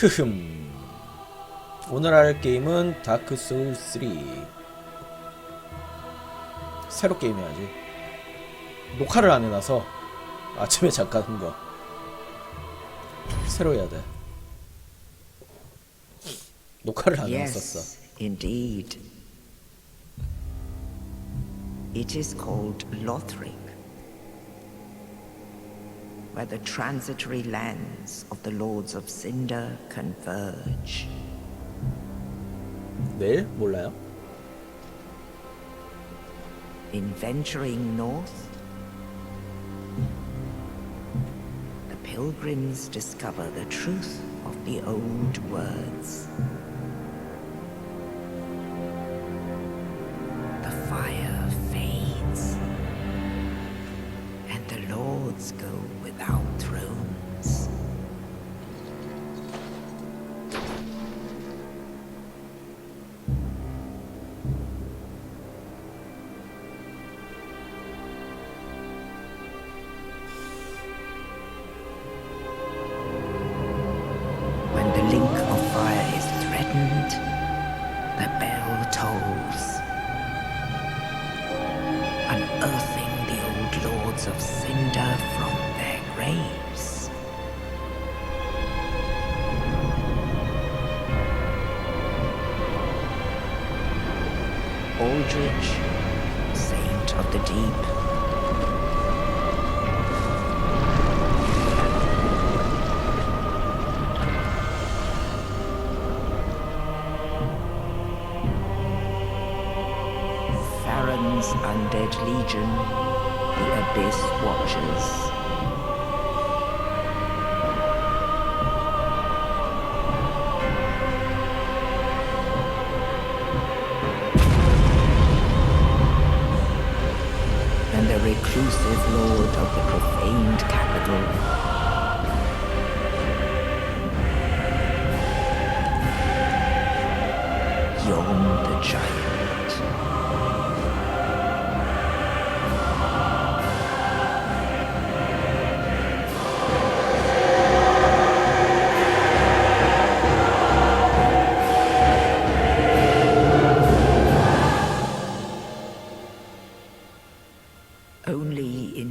흐흠. 오늘 할 게임은 다크 소울 3. 새로 게임해야지. 녹화를 안 해놔서 아침에 잠깐 한 거. 새로 해야 돼. 녹화를 안 해놨었어. Yes, indeed. It is called Lothric, where the transitory lands of the Lords of Cinder converge. 내일 몰라요? In venturing north, the pilgrims discover the truth of the old words. Legion, the Abyss watches. And the reclusive lord of the profaned capital.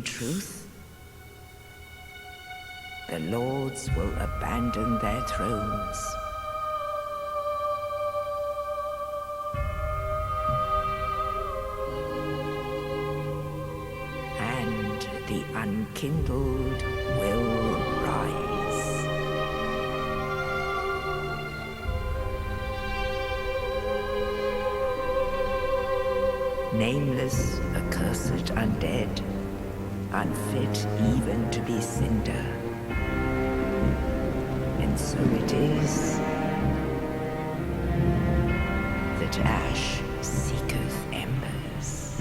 Truth, the lords will abandon their thrones. And the unkindled will rise. nameless, accursed undead, unfit even to be cinder. And so it is that ash seeketh embers.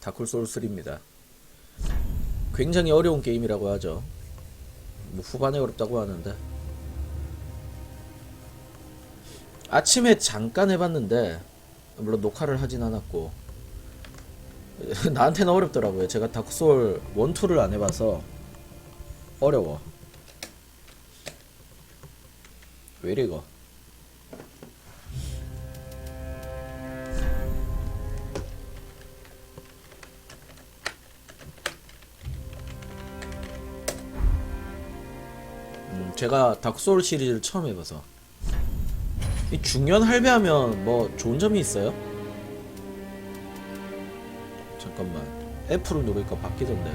다쿨 소울 3입니다. 굉장히 어려운 게임이라고 하죠. 뭐 후반에 어렵다고 하는데 아침에 잠깐 해봤는데 물론 녹화를 하진 않았고 나한테는 어렵더라고요. 제가 다크 소울 1, 2를 안 해봐서 어려워. 왜 이래 이거? 제가 다크소울 시리즈를 처음 해봐서. 이 중년 할배하면 뭐 좋은 점이 있어요? 잠깐만. F로 누르니까 바뀌던데.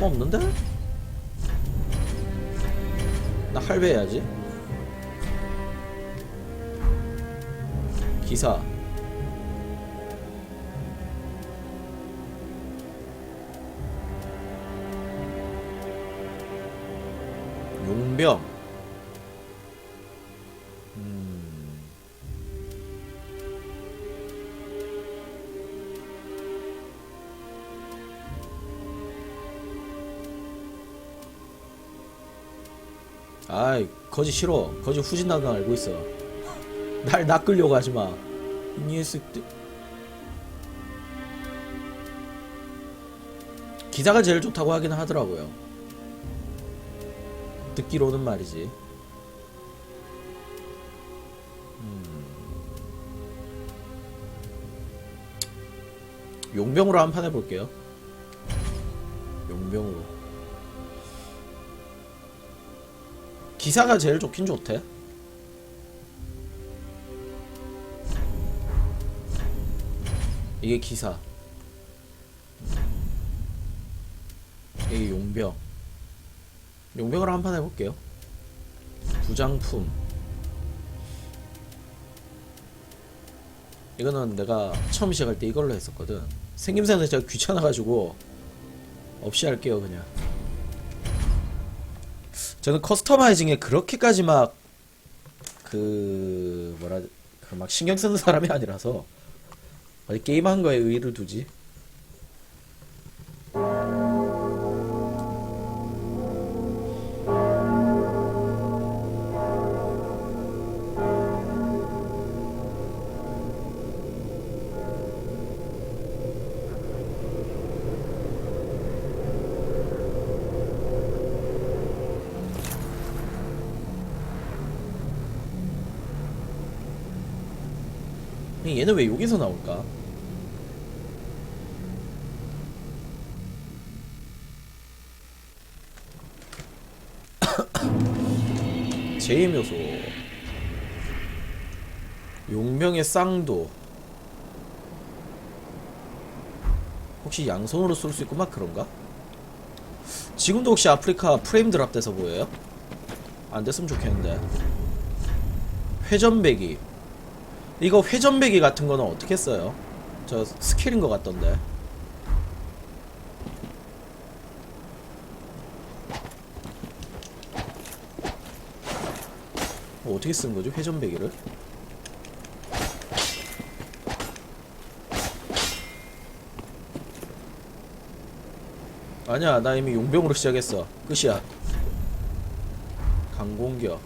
뭐 없는데? 나 할배해야지. 기사 용병 음. 아이 거지 싫어 거지 후진당당 알고 있어 날 낚으려고 하지 마. 이니에스 때 기사가 제일 좋다고 하긴 하더라고요. 듣기로는 말이지. 음. 용병으로 한 판 해볼게요. 용병으로. 기사가 제일 좋긴 좋대. 이게 기사. 이게 용병. 용병으로 한 판 해볼게요. 부장품. 이거는 내가 처음 시작할 때 이걸로 했었거든. 생김새는 제가 귀찮아가지고 없이 할게요 그냥. 저는 커스터마이징에 그렇게까지 막 그 뭐라 그 막 신경 쓰는 사람이 아니라서 어디 게임 한 거에 의의를 두지. 얘는 왜 여기서 나올까? 제임 요소 용병의 쌍도 혹시 양손으로 쏠 수 있고 막 그런가? 지금도 혹시 아프리카 프레임 드랍 돼서 보여요? 안 됐으면 좋겠는데 회전배기 이거 회전배기 같은 거는 어떻게 써요? 저 스킬인 것 같던데. 어, 어떻게 쓰는 거죠? 회전배기를? 아니야, 나 이미 용병으로 시작했어. 끝이야. 강공격.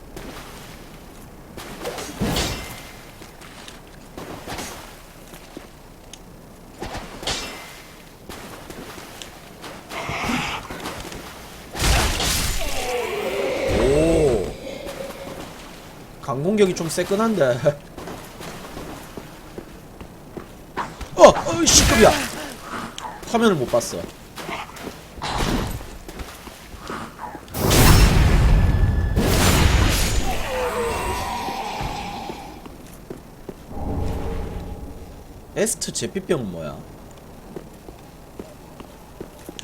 오 강 공격이 좀 세끈한데 어! 어! 시급이야 화면을 못 봤어 에스트 제피병은 뭐야?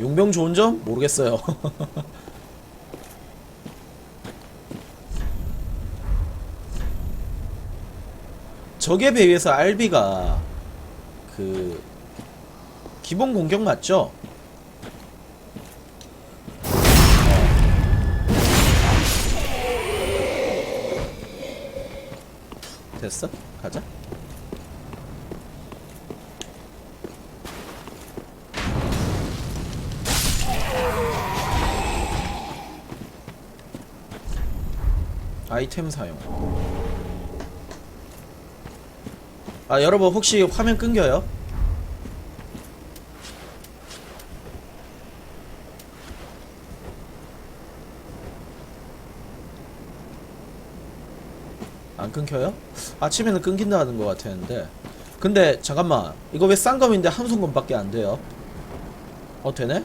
용병 좋은 점? 모르겠어요 적에 비해서 알비가 그 기본 공격 맞죠? 어. 됐어? 가자. 아이템 사용. 아 여러분 혹시 화면 끊겨요? 안 끊겨요? 아침에는 끊긴다는 것 같았는데 근데 잠깐만 이거 왜 쌍검인데 함성검밖에 안 돼요? 어 되네?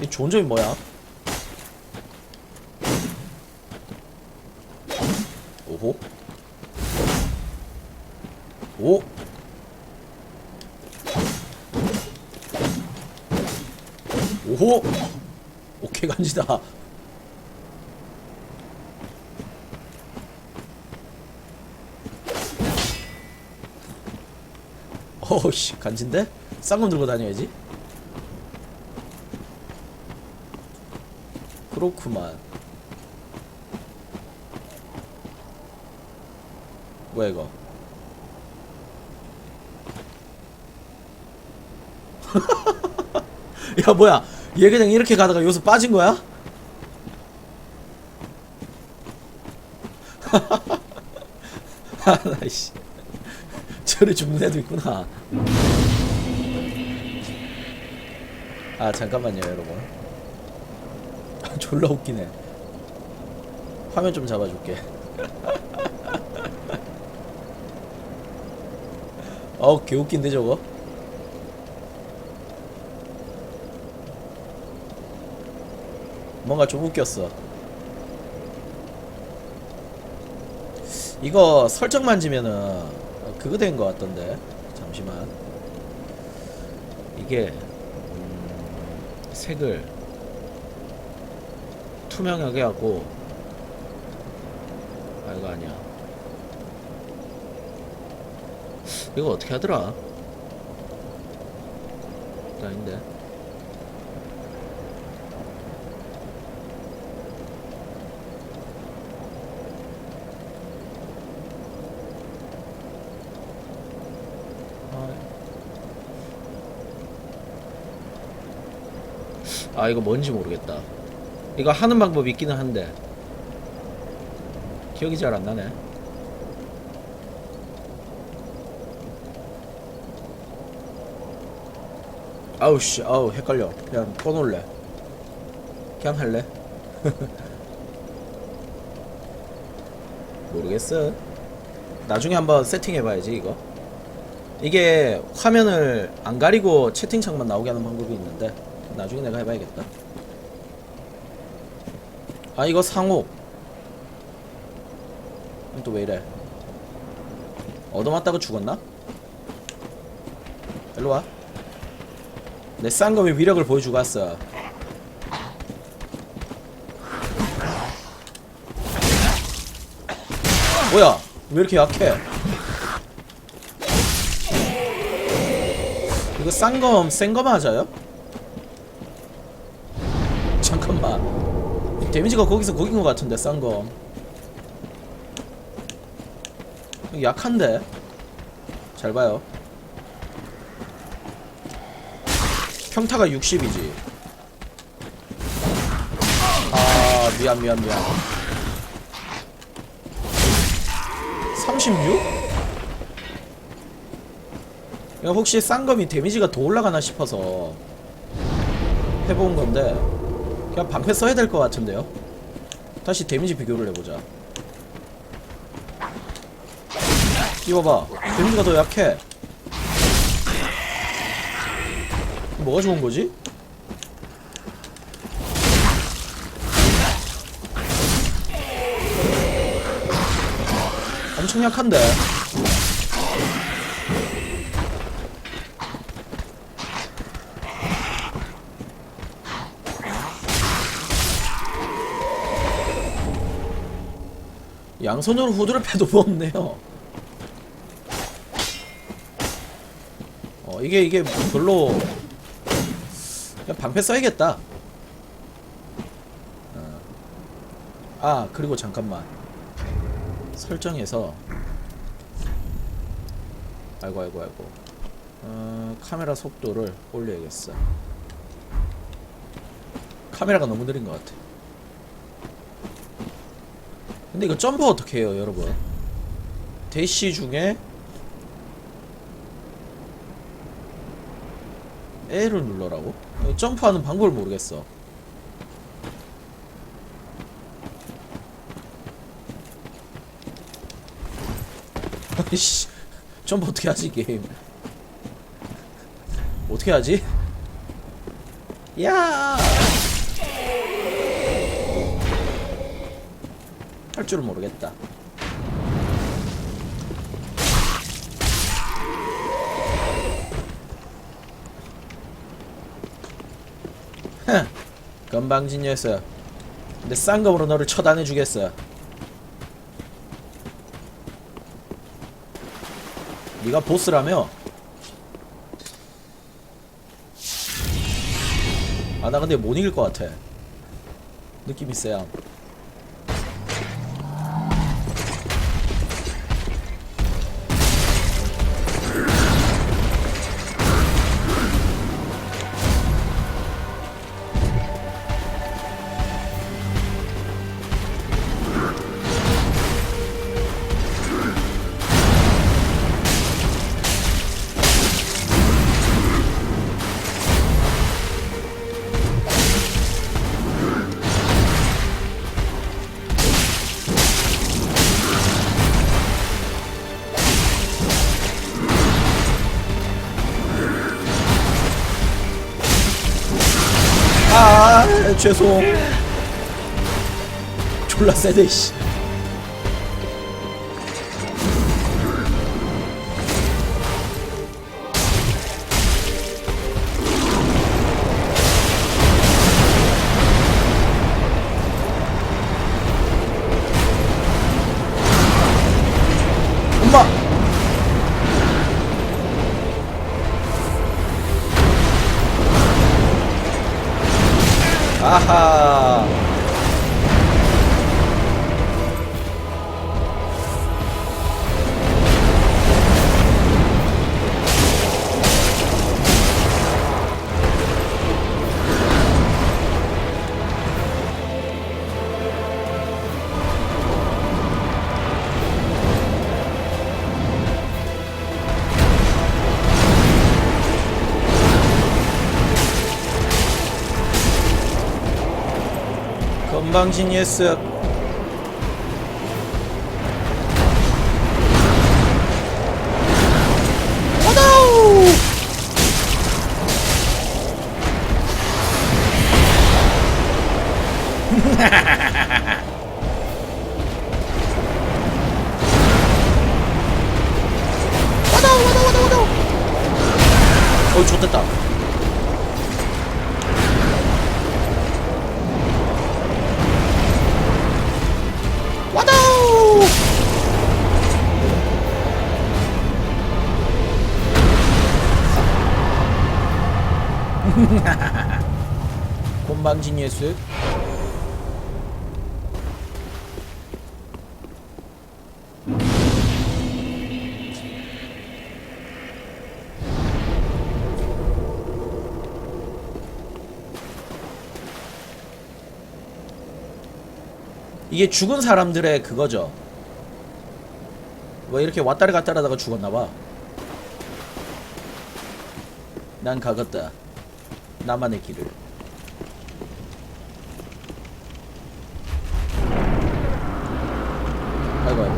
이 좋은 점이 뭐야? 오호 오. 오호. 오케이 간지다. 어우씨 간진데? 쌍검 들고 다녀야지. 그렇구만. 뭐야 이거 야 뭐야 얘 그냥 이렇게 가다가 여기서 빠진 거야? 나이씨. 저리 죽는 애도 있구나. 아, 잠깐만요, 여러분. 아, 졸라 웃기네. 화면 좀 잡아줄게. 어우, 개웃긴데, 저거? 뭔가 좀 웃겼어. 이거 설정 만 지면은 그거 된 것 같던데. 잠시만. 이게 음, 색을 투명하게 하고 아 이거 아니야. 이거 어떻게 하더라? 아닌데. 아 이거 뭔지 모르겠다. 이거 하는 방법이 있기는 한데 기억이 잘 안 나네. 아우 씨, 아우 헷갈려. 그냥 꺼놓을래. 그냥 할래. 모르겠어. 나중에 한번 세팅해봐야지 이거. 이게 화면을 안 가리고 채팅창만 나오게 하는 방법이 있는데 나중에 내가 해봐야겠다. 아 이거 상호. 또 왜 이래? 얻어맞다가 죽었나? 일로 와. 내 쌍검의 위력을 보여주고 왔어. 뭐야? 왜 이렇게 약해? 이거 쌍검 센거 맞아요? 데미지가 거기서 거긴 것 같은데 이거 약한데? 잘 봐요. 평타가 60이지. 아 미안 미안 미안. 36? 이거 혹시 쌍검이 데미지가 더 올라가나 싶어서 해본 건데 그냥 방패 써야 될 것 같은데요? 다시 데미지 비교를 해보자. 이봐봐. 데미지가 더 약해. 뭐가 좋은 거지? 엄청 약한데 양손으로 후드를 패도 뭐 없네요. 어 이게 이게 별로 그냥 방패 써야겠다. 어. 아 그리고 잠깐만 설정에서 아이고 아이고 아이고 어, 카메라 속도를 올려야겠어. 카메라가 너무 느린 것 같아. 근데 이거 점프 어떻게 해요, 여러분? 대시 중에 L을 눌러라고? 점프하는 방법을 모르겠어. 아이씨, 점프 어떻게 하지 게임? 어떻게 하지? 야! 할 줄은 모르겠다. 흥, 건방진 녀석. 내 쌍검으로 너를 처단해 주겠어. 네가 보스라며? 아 나 근데 못 이길 것 같아. 느낌이 세야. 에, 죄송 졸라 세대 씨 아 와다 어이 좋됐다 와다 이게 죽은 사람들의 그거죠. 왜 이렇게 왔다리 갔다리 하다가 죽었나봐. 난 가겠다. 나만의 길을. 아이고, 아이고.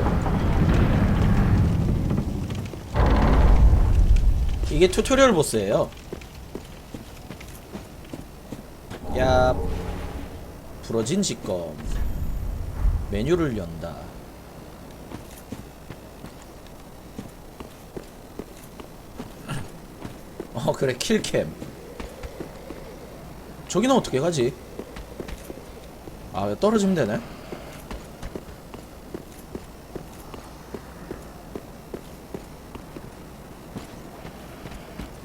이게 튜토리얼 보스예요. 야, 부러진 직검. 메뉴를 연다. 어 그래 킬캠. 저기는 어떻게 가지? 아 떨어지면 되네.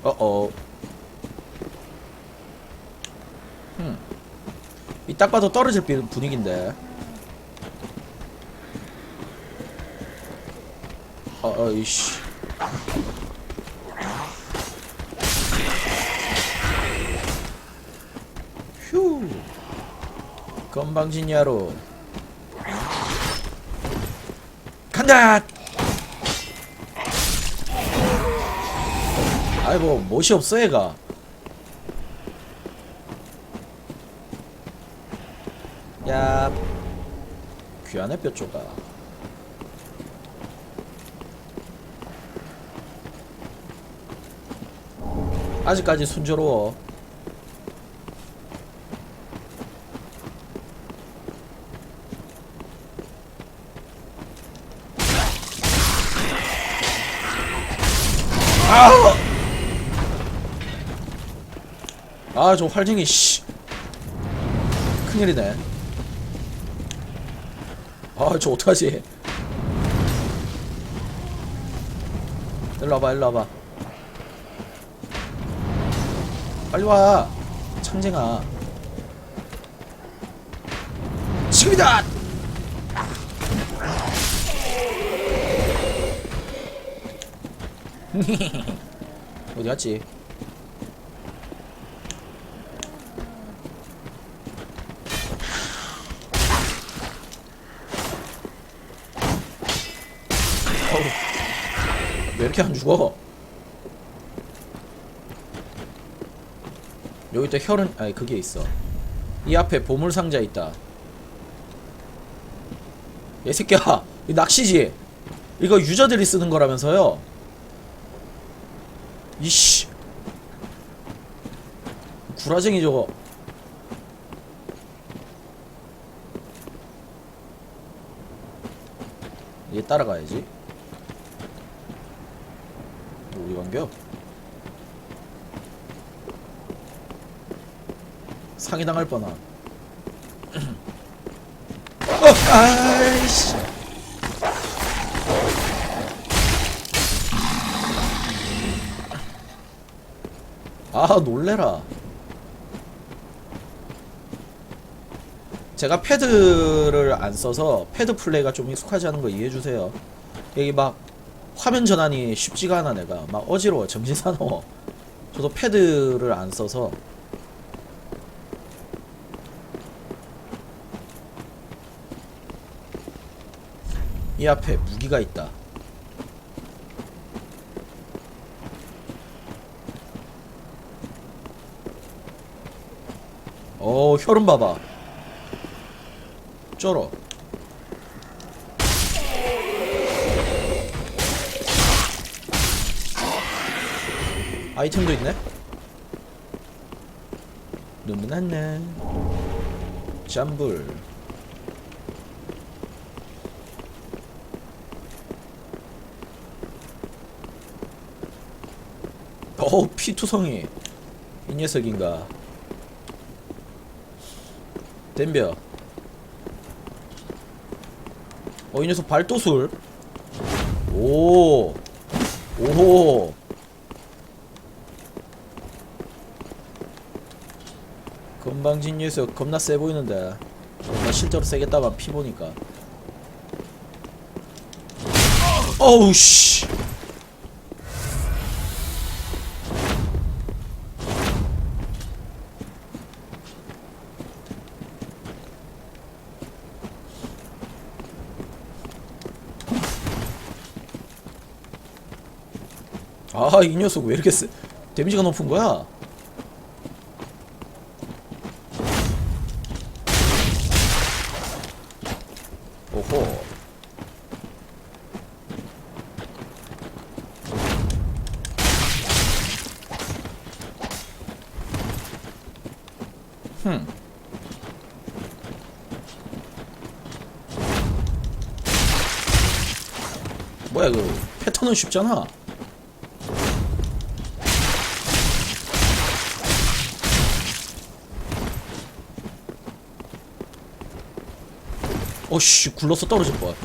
어어. 음. 이딱 봐도 떨어질 비- 분위기인데. 어, 어이씨. 휴. 건방진 야로. 간다! 아이고, 못이 없어, 얘가. 야. 귀하네, 뼈 조각. 아직까지 순조로워. 아! 아, 저 활쟁이, 씨. 큰일이네. 아, 저 어떡하지? 일로 와봐, 일로 와봐. 빨리 와. 창쟁아 지금이다! 어디 갔지? 왜 이렇게 안 죽어 여기 또 혈은 아니 그게 있어. 이 앞에 보물 상자 있다. 얘 새끼야 이 낚시지? 이거 유저들이 쓰는 거라면서요? 이씨. 구라쟁이 저거. 얘 따라가야지. 어디 간겨? 상해당할 뻔함 어, 아이씨 아 놀래라 제가 패드를 안 써서 패드 플레이가 좀 익숙하지 않은 거 이해해 주세요. 여기 막 화면 전환이 쉽지가 않아 내가 막 어지러워 정신 사나워. 저도 패드를 안 써서 이 앞에 무기가 있다. 어 혈흔 봐봐. 쩔어. 아이템도 있네. 눈은 안네. 잠불. 어우 피투성이 이 녀석인가 덤벼 어, 이 녀석 발도술. 오. 오. 건방진 녀석 겁나 세 보이는데. 나 실제로 세겠다만 피 보니까. 어우, 씨. 아, 이 녀석 왜 이렇게 세? 데미지가 높은 거야? 오호. 흠. 뭐야, 그 패턴은 쉽잖아. 어씨 굴러서 떨어질 뻔.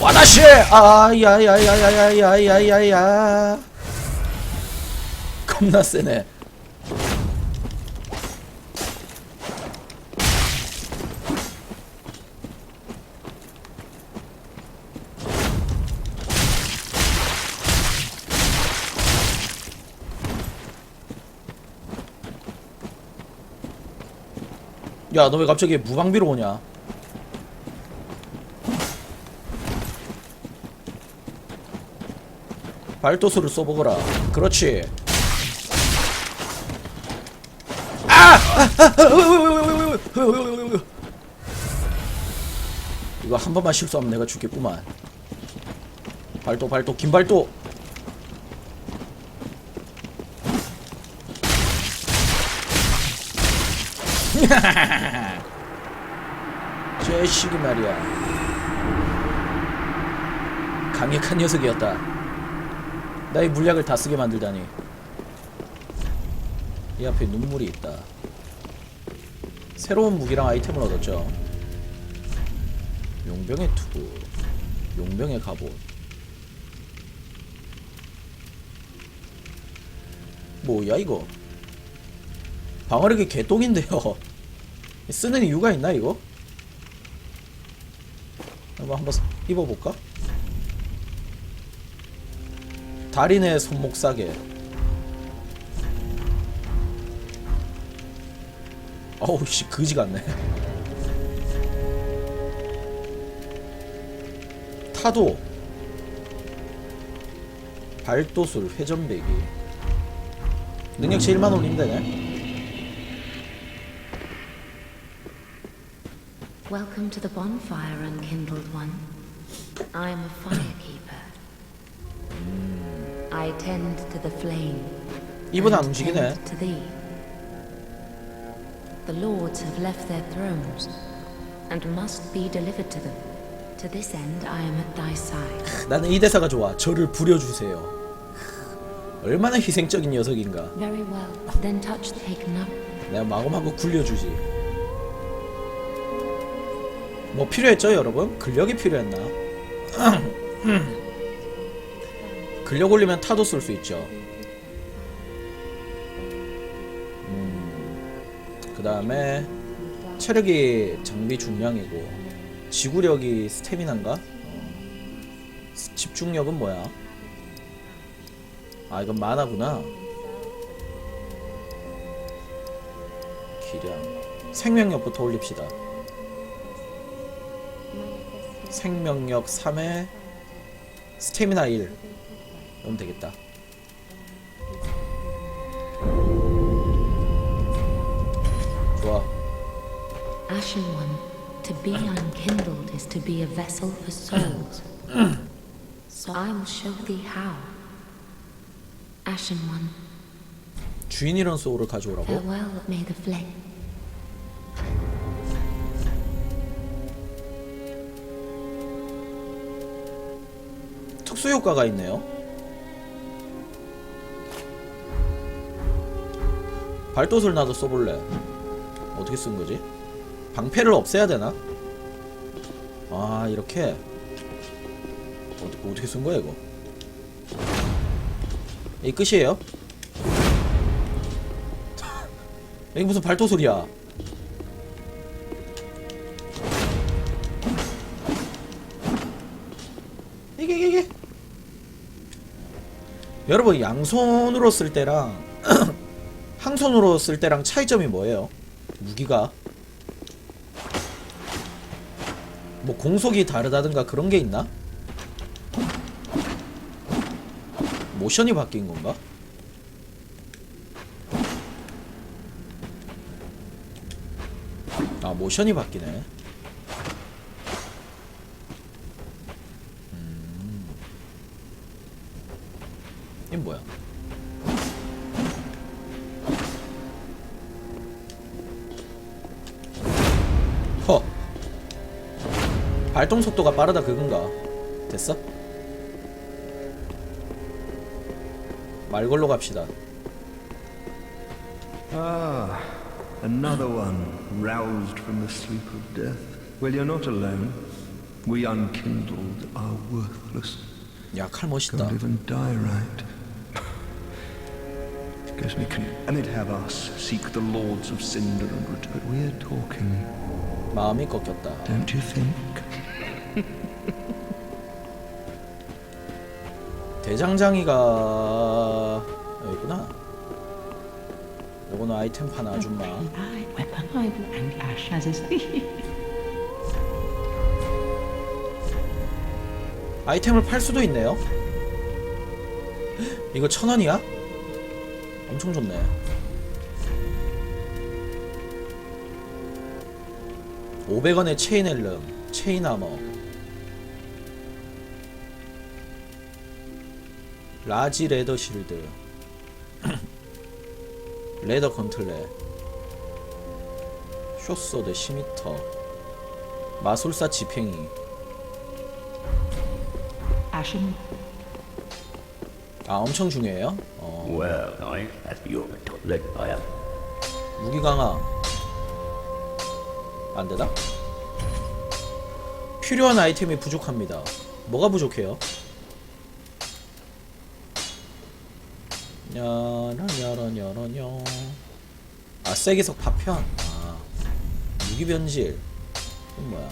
와다시! 아야야야야야야야야야. 겁나 세네. 야, 너 왜 갑자기 무방비로 오냐? 발도수를 써보거라. 그렇지. 아! 이거 한 번만 실수하면 내가 죽겠구만. 발도, 발도, 긴 발도. 제식이 말이야. 강력한 녀석이었다. 나의 물약을 다 쓰게 만들다니. 이 앞에 눈물이 있다. 새로운 무기랑 아이템을 얻었죠. 용병의 투구, 용병의 갑옷. 뭐야 이거? 방어력이 개똥인데요. 쓰는 이유가 있나 이거? 이거 한번 입어볼까? 달인의 손목 싸게. 어우 씨 그지 같네. 타도. 발도술 회전배기 능력치 1만 올리면 되네 Welcome to the bonfire, unkindled one. I am a firekeeper. I tend to the flame. 이분 안 and 움직이네 tend to thee. The lords have left their thrones. and must be delivered to them. To this end, I am at thy side. 나는 이 대사가 좋아. 저를 부려주세요. 얼마나 희생적인 녀석인가. Very well. Then touch the taken up. 내가 마구마구 굴려주지. 뭐 필요했죠, 여러분? 근력이 필요했나? 근력 올리면 타도 쏠수 있죠. 음, 그 다음에 체력이 장비 중량이고 지구력이 스태미나인가? 어, 스- 집중력은 뭐야? 아 이건 만화구나. 기량 생명력부터 올립시다 생명력 3에 스태미나 1 그럼 되겠다 좋아 Ashen one, to be unkindled is to be a vessel for souls. so I will show thee how. Ashen one, 주인이란 소울을 가져오라고? farewell may the flame. 특수 효과가 있네요 발도술 나도 써볼래 어떻게 쓴 거지? 방패를 없애야 되나? 아 이렇게 어떻게, 어떻게 쓴 거야 이거 이 끝이에요? 이게 무슨 발도술이야 이게 이게 이게 여러분 양손으로 쓸 때랑 항손으로 쓸 때랑 차이점이 뭐예요? 무기가 뭐 공속이 다르다든가 그런 게 있나? 모션이 바뀐 건가? 아 모션이 바뀌네 발동 속도가 빠르다 그건가? 됐어? 말걸로 갑시다. Ah, another one roused from the sleep of death. Well, you're not alone. We unkindled are worthless. 야, 칼 멋있다. live and die right. Gives me con- and they'd have us seek the lords of cinder and return. But we're talking, 마음이 꺾였다. don't you think? 대장장이가 여기구나. 요거는 아이템 파나 아줌마. 아이템을 팔 수도 있네요. 이거 천 원이야? 엄청 좋네. 오백 원의 체인 앨럼, 체인 아머, 라지 레더 실드, 레더 컨틀레, 쇼소드 10m, 마술사 지팽이. Ashen, 아 엄청 중요해요? 어. Well, I have your toilet I am. 무기 강화 안 되나? 필요한 아이템이 부족합니다. 뭐가 부족해요? 야라냐라냐라냐 아 세계석 파편 아 무기 변질. 이건 뭐야